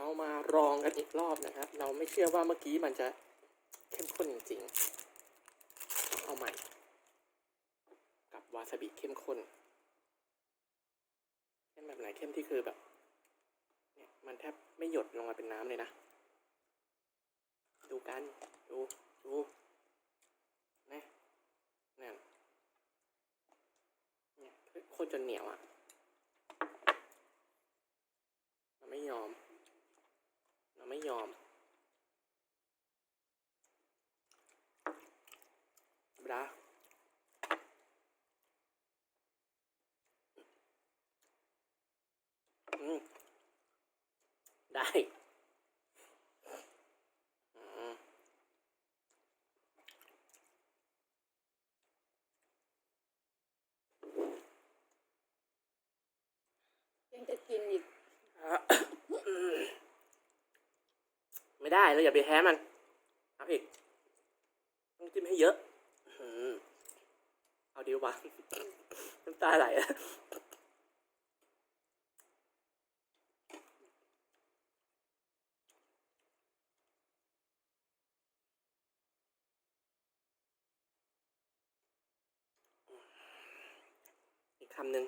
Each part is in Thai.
เรามารองกันอีกรอบนะครับ เราไม่เชื่อว่าเมื่อกี้มันจะเข้มข้นจริงๆ เอาใหม่ กับวาซาบิเข้มข้นเข้มแบบไหนเข้มที่คือแบบเนี่ยมันแทบไม่หยดลงมาเป็นน้ำเลยนะ ดูกันดูดูนะนั่นเนี่ยคตรจนเหนียวอะ่ะ เราไม่ยอม เราไม่ ยอมบราอืมได้ ยังจะกินอีก อะอืม ได้เราอย่าไปแพ้มันเอาอีกต้องจิ้มให้เยอะเอาดีวะน้ำตาไหลอะอีกคำหนึ่ง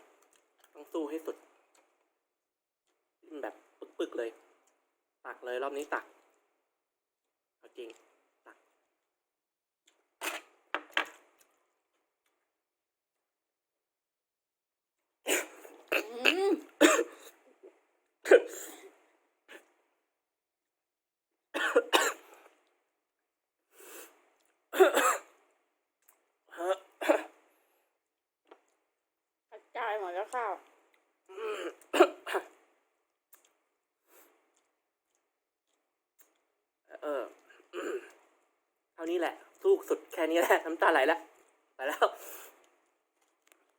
ต้องสู้ให้สุดแบบปึกๆเลย ตักเลยรอบนี้ตัก จริง ตักอืมกระจายหมดแล้วข้าว เออ เท่านี้แหละ สู้สุดแค่นี้แหละน้ำตาไหลแล้วไปแล้ว